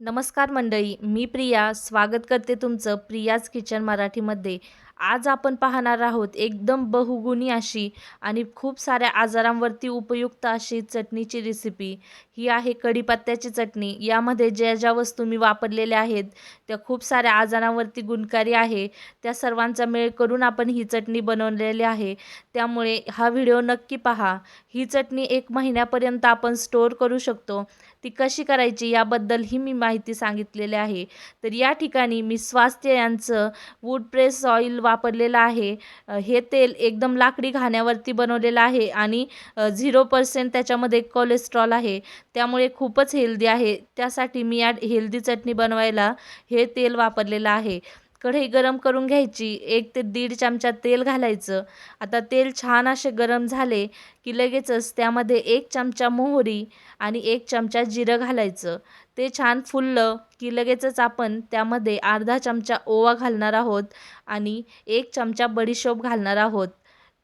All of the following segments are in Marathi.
नमस्कार मंडळी मी प्रिया. स्वागत करते तुमचं प्रियाज किचन मराठीमध्ये. आज आपण पाहणार आहोत एकदम बहुगुणी अशी आणि खूप साऱ्या आजारांवरती उपयुक्त अशी चटणीची रेसिपी ही आहे कढीपत्त्याची चटणी. यामध्ये ज्या ज्या वस्तू मी वापरलेल्या आहेत त्या खूप साऱ्या आजारांवरती गुणकारी आहे. त्या सर्वांचा मेळ करून आपण ही चटणी बनवलेली आहे. त्यामुळे हा व्हिडिओ नक्की पहा. ही चटणी एक महिन्यापर्यंत आपण स्टोअर करू शकतो. ती कशी करायची याबद्दल ही मी माहिती सांगितलेली आहे. तर या ठिकाणी मी स्वास्थ्य यांचं वूड प्रेस ऑइल वापरलेलं आहे. हे तेल एकदम लाकडी घाण्यावरती बनवलेलं आहे आणि झिरो पर्सेंट त्याच्यामध्ये कोलेस्ट्रॉल आहे. त्यामुळे खूपच हेल्दी आहे. त्यासाठी मी या हेल्दी चटणी बनवायला हे तेल वापरलेलं आहे. कढई गरम करून घ्यायची एक ते दीड चमचा तेल घालायचं. आता तेल छान असे गरम झाले की लगेचच त्यामध्ये एक चमचा मोहरी आणि एक चमचा जिरं घालायचं. ते छान फुललं की लगेचच आपण त्यामध्ये अर्धा चमचा ओवा घालणार आहोत आणि एक चमचा बडीशोप घालणार आहोत.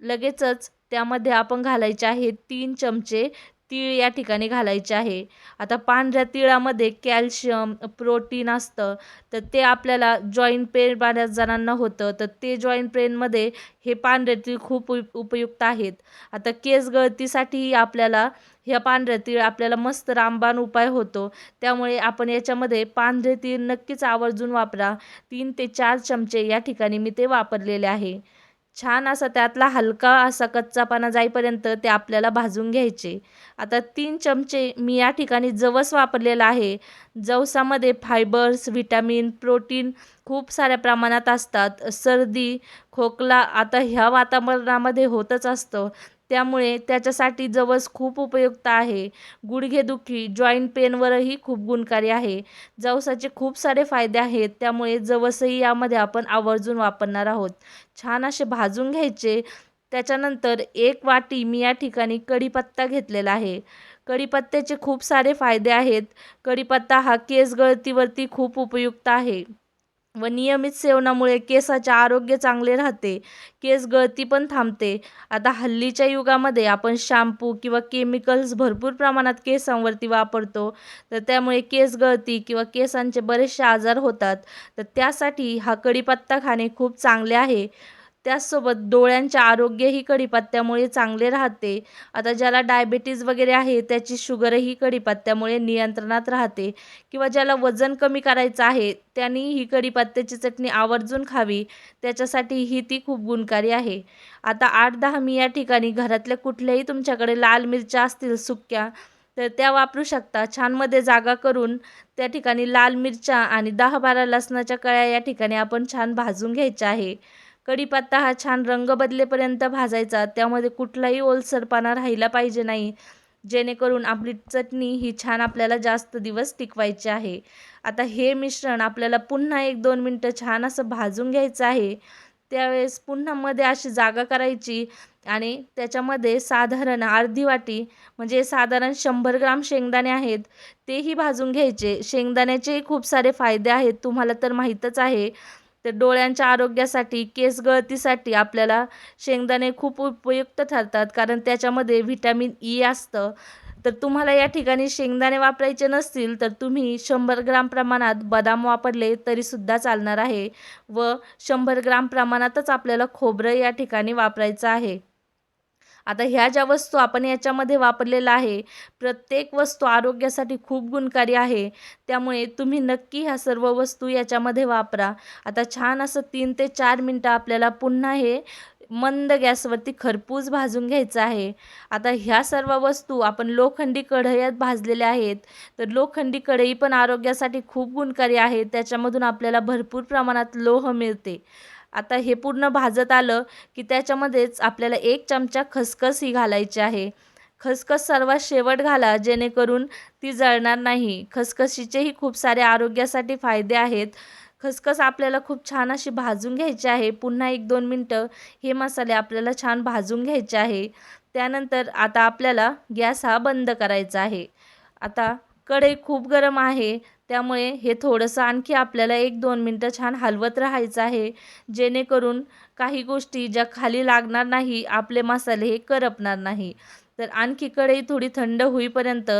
लगेचच त्यामध्ये आपण घालायचे आहे तीन चमचे तीळ या ठिकाणी घालायचे आहे. आता पांढऱ्या तिळामध्ये कॅल्शियम प्रोटीन असतं तर ते आपल्याला जॉईंट पेन बऱ्याच जणांना होतं तर ते जॉईंट पेनमध्ये हे पांढरे तीळ खूप उपयुक्त आहेत. आता केस गळतीसाठीही आपल्याला ह्या पांढऱ्या तीळ आपल्याला मस्त रामबाण उपाय होतो. त्यामुळे आपण याच्यामध्ये पांढरे तीळ नक्कीच आवर्जून वापरा. तीन ते चार चमचे या ठिकाणी मी ते वापरलेले आहे. छान असा त्यातला हलका असा कच्चापणा जाईपर्यंत ते आपल्याला भाजून घ्यायचे. आता तीन चमचे मी या ठिकाणी जवस वापरलेला आहे. जवसामध्ये फायबर्स व्हिटॅमिन प्रोटीन खूप साऱ्या प्रमाणात असतात. सर्दी खोकला आता ह्या वातावरणामध्ये होतच असतं. त्यामुळे त्याच्यासाठी जवस खूप उपयुक्त आहे. गुडघेदुखी जॉईंट पेनवरही खूप गुणकारी आहे. जवसाचे खूप सारे फायदे आहेत त्यामुळे जवसही यामध्ये आपण आवर्जून वापरणार आहोत. छान असे भाजून घ्यायचे. त्याच्यानंतर एक वाटी मी या ठिकाणी कढीपत्ता घेतलेला आहे. कढीपत्त्याचे खूप सारे फायदे आहेत. कढीपत्ता हा केस गळतीवरती खूप उपयुक्त आहे. व नियमित सेवनामुळे केसाचे आरोग्य चांगले राहते. केस गळती पण थांबते. आता हल्लीच्या युगामध्ये आपण शॅम्पू किंवा केमिकल्स भरपूर प्रमाणात केसांवरती वापरतो. तर त्यामुळे केस गळती किंवा केसांचे बरेचसे आजार होतात. तर त्यासाठी हा कढीपत्ता खाणे खूप चांगले आहे. त्याचसोबत डोळ्यांचे आरोग्यही कढीपत्त्यामुळे चांगले राहते. आता ज्याला डायबेटीज वगैरे आहे त्याची शुगरही कढीपत्त्यामुळे नियंत्रणात राहते. किंवा ज्याला वजन कमी करायचं आहे त्यांनी ही कढीपत्त्याची चटणी आवर्जून खावी. त्याच्यासाठी ही ती खूप गुणकारी आहे. आता आठ दहा मी या ठिकाणी घरातल्या कुठल्याही तुमच्याकडे लाल मिरच्या असतील सुक्या तर त्या वापरू शकता. छानमध्ये जागा करून त्या ठिकाणी लाल मिरच्या आणि दहा बारा लसणाच्या कळ्या या ठिकाणी आपण छान भाजून घ्यायच्या आहे. कढीपत्ता हा छान रंग बदलेपर्यंत भाजायचा. त्यामध्ये कुठलाही ओलसरपणा राहिला पाहिजे नाही. जेणेकरून आपली चटणी ही छान आपल्याला जास्त दिवस टिकवायची आहे. आता हे मिश्रण आपल्याला पुन्हा एक दोन मिनटं छान असं भाजून घ्यायचं आहे. त्यावेळेस पुन्हा मध्ये अशी जागा करायची आणि त्याच्यामध्ये साधारण अर्धी वाटी म्हणजे साधारण शंभर ग्राम शेंगदाणे आहेत तेही भाजून घ्यायचे. शेंगदाण्याचेही खूप सारे फायदे आहेत तुम्हाला तर माहीतच आहे. तर डोळ्यांच्या आरोग्यासाठी केस गळतीसाठी आपल्याला शेंगदाणे खूप उपयुक्त ठरतात. कारण त्याच्यामध्ये व्हिटॅमिन ई असतं. तर तुम्हाला या ठिकाणी शेंगदाणे वापरायचे नसतील तर तुम्ही शंभर ग्राम प्रमाणात बदाम वापरले तरीसुद्धा चालणार आहे. व शंभर ग्राम प्रमाणातच आपल्याला खोबरं या ठिकाणी वापरायचं आहे. आता ह्या ज्या वस्तू आपण याच्यामध्ये वापरलेल्या आहे प्रत्येक वस्तू आरोग्यासाठी खूप गुणकारी आहे. त्यामुळे तुम्ही नक्की ह्या सर्व वस्तू याच्यामध्ये वापरा. आता छान असं तीन ते चार मिनटं आपल्याला पुन्हा हे मंद गॅसवरती खरपूस भाजून घ्यायचं आहे. आता ह्या सर्व वस्तू आपण लोखंडी कढयात भाजलेल्या आहेत. तर लोखंडी कढई पण आरोग्यासाठी खूप गुणकारी आहे. त्याच्यामधून आपल्याला भरपूर प्रमाणात लोह मिळते. आता हे पूर्ण भाजत आलं की त्याच्यामध्येच आपल्याला एक चमचा खसखस ही घालायची आहे. खसखस सर्वात शेवट घाला जेणेकरून ती जळणार नाही. खसखशीचेही खूप सारे आरोग्यासाठी फायदे आहेत. खसखस आपल्याला खूप छान अशी भाजून घ्यायची आहे. पुन्हा एक दोन मिनटं हे मसाले आपल्याला छान भाजून घ्यायचे आहे. त्यानंतर आता आपल्याला गॅस हा बंद करायचा आहे. आता कढई खूप गरम आहे. त्यामुळे हे थोडंसं आणखी आपल्याला एक दोन मिनटं छान हलवत राहायचं आहे. जेणेकरून काही गोष्टी ज्या खाली लागणार नाही आपले मसाले हे करपणार नाही. तर आणखी कढई थोडी थंड होईपर्यंत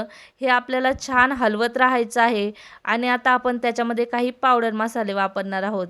हे आपल्याला छान हलवत राहायचं आहे आणि आता आपण त्याच्यामध्ये काही पावडर मसाले वापरणार आहोत.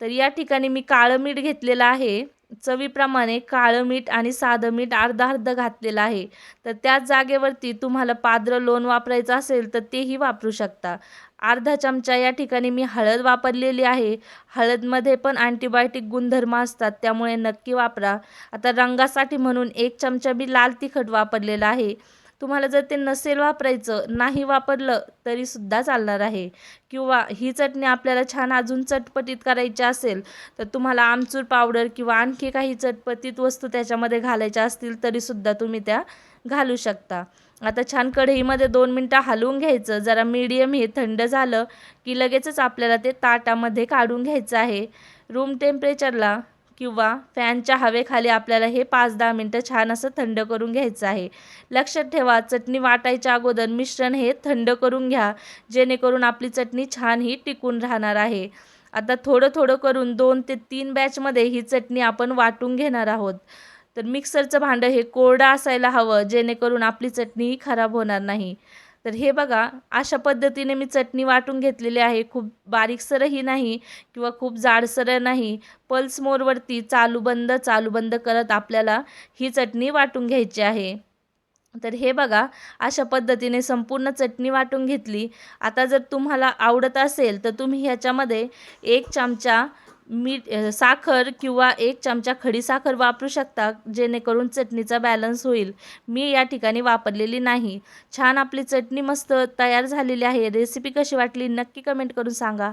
तर या ठिकाणी मी काळं मीठ घेतलेलं आहे. चवीप्रमाणे काळं मीठ आणि साधं मीठ अर्धा अर्ध घातलेलं आहे. तर त्याच जागेवरती तुम्हाला पाद्र लोण वापरायचं असेल तर तेही वापरू शकता. अर्धा चमचा या ठिकाणी मी हळद वापरलेली आहे. हळदमध्ये पण अँटीबायोटिक गुणधर्म असतात त्यामुळे नक्की वापरा. आता रंगासाठी म्हणून एक चमचा मी लाल तिखट वापरलेला आहे. तुम्हाला जर ते नसेल वापरायचं नाही वापरलं तरीसुद्धा चालणार आहे. किंवा ही चटणी आपल्याला छान अजून चटपटीत करायची असेल तर तुम्हाला आमचूर पावडर किंवा आणखी काही चटपटीत वस्तू त्याच्यामध्ये घालायच्या असतील तरीसुद्धा तुम्ही त्या घालू शकता. आता छान कढईमध्ये दोन मिनटं हलवून घ्यायचं. जरा मीडियम हे थंड झालं की लगेचच आपल्याला ते ताटामध्ये काढून घ्यायचं आहे. रूम टेम्परेचरला किंवा फॅनच्या हवेखाली आपल्याला हे पाच दहा मिनटं छान असं थंड करून घ्यायचं आहे. लक्षात ठेवा चटणी वाटायच्या अगोदर मिश्रण हे थंड करून घ्या जेणेकरून आपली चटणी छान ही टिकून राहणार आहे. आता थोडं थोडं करून दोन ते तीन बॅचमध्ये ही चटणी आपण वाटून घेणार आहोत. तर मिक्सरचं भांडं हे कोरडं असायला हवं जेणेकरून आपली चटणीही खराब होणार नाही. तर हे बघा अशा पद्धतीने मी चटणी वाटून घेतलेली आहे. खूप बारीकसरही नाही किंवा खूप जाडसर नाही. पल्स मोरवरती चालू बंद चालू बंद करत आपल्याला ही चटणी वाटून घ्यायची आहे. तर हे बघा अशा पद्धतीने संपूर्ण चटणी वाटून घेतली. आता जर तुम्हाला आवडत असेल तर तुम्ही ह्याच्यामध्ये एक चमचा मीठ साखर किंवा एक चमचा खडीसाखर वापरू शकता जेणेकरून चटणीचा बॅलन्स होईल. मी या ठिकाणी वापरलेली नाही. छान आपली चटणी मस्त तयार झालेली आहे. रेसिपी कशी वाटली? नक्की कमेंट करून सांगा.